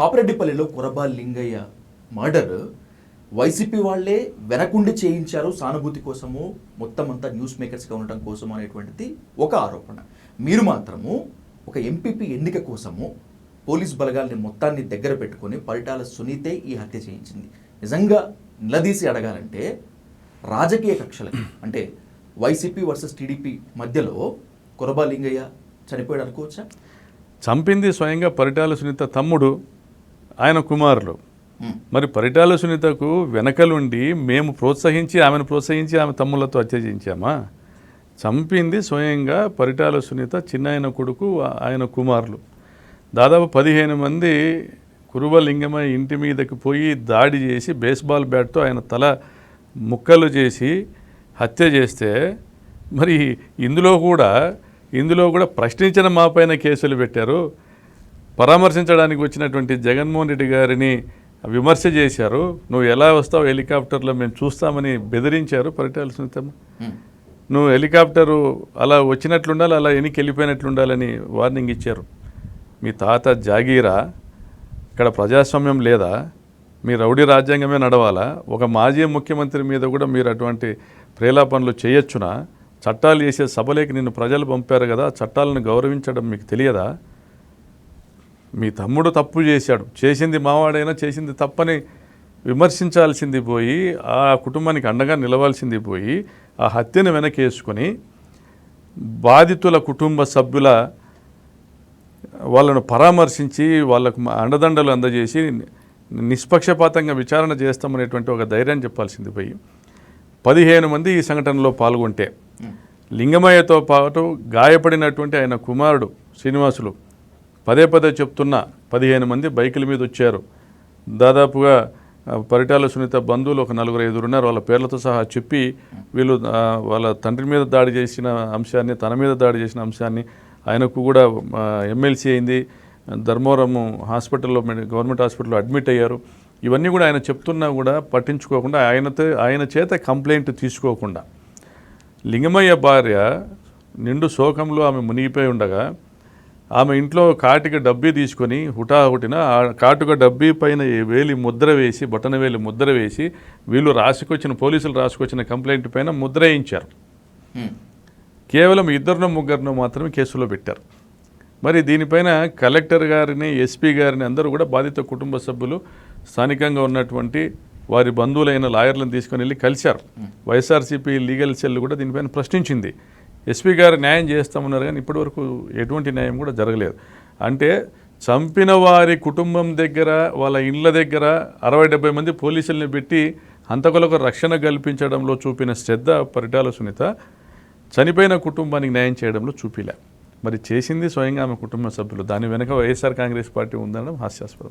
పాపిరెడ్డిపల్లిలో Koraba Lingaiah murder. YCP వాళ్ళే వెనకుండి చేయించారు సానుభూతి కోసము మొత్తం అంతా న్యూస్ మేకర్స్గా ఉండటం కోసము అనేటువంటిది ఒక ఆరోపణ. మీరు మాత్రము ఒక ఎంపీపీ ఎన్నిక కోసము పోలీస్ బలగాల్ని మొత్తాన్ని దగ్గర పెట్టుకొని పరిటాల సునీతే ఈ హత్య చేయించింది. నిజంగా నిలదీసి అడగాలంటే రాజకీయ కక్షలకి అంటే వైసీపీ వర్సెస్ టీడీపీ మధ్యలో కురబాలింగయ్య చనిపోయాడు అనుకోవచ్చా? చంపింది స్వయంగా పరిటాల సునీత తమ్ముడు ఆయన కుమారులు. మరి పరిటాల సునీతకు వెనకలుండి మేము ప్రోత్సహించి ఆమెను ప్రోత్సహించి ఆమె తమ్ముళ్ళతో హత్య చేయించామా చంపింది స్వయంగా పరిటాల సునీత చిన్నాయన కొడుకు ఆయన కుమారులు. దాదాపు పదిహేను మంది కురువలింగమ ఇంటి మీదకి పోయి దాడి చేసి బేస్బాల్ బ్యాట్తో ఆయన తల ముక్కలు చేసి హత్య చేస్తే మరి ఇందులో కూడా ఇందులో కూడా ప్రశ్నించిన మా పైన కేసులు పెట్టారు. పరామర్శించడానికి వచ్చినటువంటి జగన్మోహన్ రెడ్డి గారిని విమర్శ చేశారు. నువ్వు ఎలా వస్తావు హెలికాప్టర్లో మేము చూస్తామని బెదిరించారు పరిటాల సునీతమ్మ. మ్మ్. నువ్వు హెలికాప్టరు అలా వచ్చినట్లుండాలి అలా వెనక్కి వెళ్ళిపోయినట్లుండాలని వార్నింగ్ ఇచ్చారు. మీ తాత జాగీరా ఇక్కడ ప్రజాస్వామ్యం లేదా? మీ రౌడీ రాజ్యాంగమే నడవాలా? ఒక మాజీ ముఖ్యమంత్రి మీద కూడా మీరు అటువంటి ప్రేలాపనలు చేయొచ్చునా? చట్టాలు చేసే సభలోకి నిన్ను ప్రజలు పంపారు కదా చట్టాలను గౌరవించడం మీకు తెలియదా? మీ తమ్ముడు తప్పు చేశాడు. చేసింది మావాడైనా చేసింది తప్పని విమర్శించాల్సింది పోయి ఆ కుటుంబానికి అండగా నిలవాల్సింది పోయి ఆ హత్యను వెనకేసుకొని బాధితుల కుటుంబ సభ్యుల వాళ్ళను పరామర్శించి వాళ్ళకు అండదండలు అందజేసి నిష్పక్షపాతంగా విచారణ చేస్తామనేటువంటి ఒక ధైర్యం చెప్పాల్సింది పోయి పదిహేను మంది ఈ సంఘటనలో పాల్గొంటే లింగమయ్యతో పాటు గాయపడినటువంటి ఆయన కుమారుడు శ్రీనివాసులు పదే పదే చెప్తున్న పదిహేను మంది బైకుల మీద వచ్చారు. దాదాపుగా పరిటాల సునీత బంధువులు ఒక నలుగురు ఐదుగురు ఉన్నారు. వాళ్ళ పేర్లతో సహా చెప్పి వీళ్ళు వాళ్ళ తండ్రి మీద దాడి చేసిన అంశాన్ని తన మీద దాడి చేసిన అంశాన్ని ఆయనకు కూడా ఎమ్మెల్సీ అయింది. ధర్మవరం హాస్పిటల్లో గవర్నమెంట్ హాస్పిటల్లో అడ్మిట్ అయ్యారు. ఇవన్నీ కూడా ఆయన చెప్తున్నా కూడా పట్టించుకోకుండా ఆయనతో ఆయన చేత కంప్లైంట్ తీసుకోకుండా. లింగమయ్య భార్య నిండు శోకంలో ఆమె మునిగిపోయి ఉండగా ఆమె ఇంట్లో కాటిక డబ్బీ తీసుకొని హుటాహుటిన ఆ కాటుక డబ్బీ పైన వేలి ముద్ర వేసి బటన వేలి ముద్ర వేసి వీళ్ళు రాసుకొచ్చిన పోలీసులు రాసుకొచ్చిన కంప్లైంట్ పైన ముద్ర వేయించారు. కేవలం ఇద్దరినో ముగ్గురినో మాత్రమే కేసులో పెట్టారు. మరి దీనిపైన కలెక్టర్ గారిని ఎస్పీ గారిని అందరూ కూడా బాధిత కుటుంబ సభ్యులు స్థానికంగా ఉన్నటువంటి వారి బంధువులైన లాయర్లను తీసుకొని వెళ్ళి కలిశారు. వైఎస్ఆర్సీపీ లీగల్ సెల్ కూడా దీనిపైన ప్రశ్నించింది. ఎస్పీ గారు న్యాయం చేస్తామన్నారు కానీ ఇప్పటివరకు ఎటువంటి న్యాయం కూడా జరగలేదు. అంటే చంపిన వారి కుటుంబం దగ్గర వాళ్ళ ఇండ్ల దగ్గర అరవై డెబ్బై మంది పోలీసుల్ని పెట్టి హంతకులకు రక్షణ కల్పించడంలో చూపిన శ్రద్ధ పరిటాల సునీత చనిపోయిన కుటుంబానికి న్యాయం చేయడంలో చూపిలే. మరి చేసింది స్వయంగా ఆమె కుటుంబ సభ్యులు. దాని వెనుక వైఎస్ఆర్ కాంగ్రెస్ పార్టీ ఉందనడం హాస్యాస్పదం.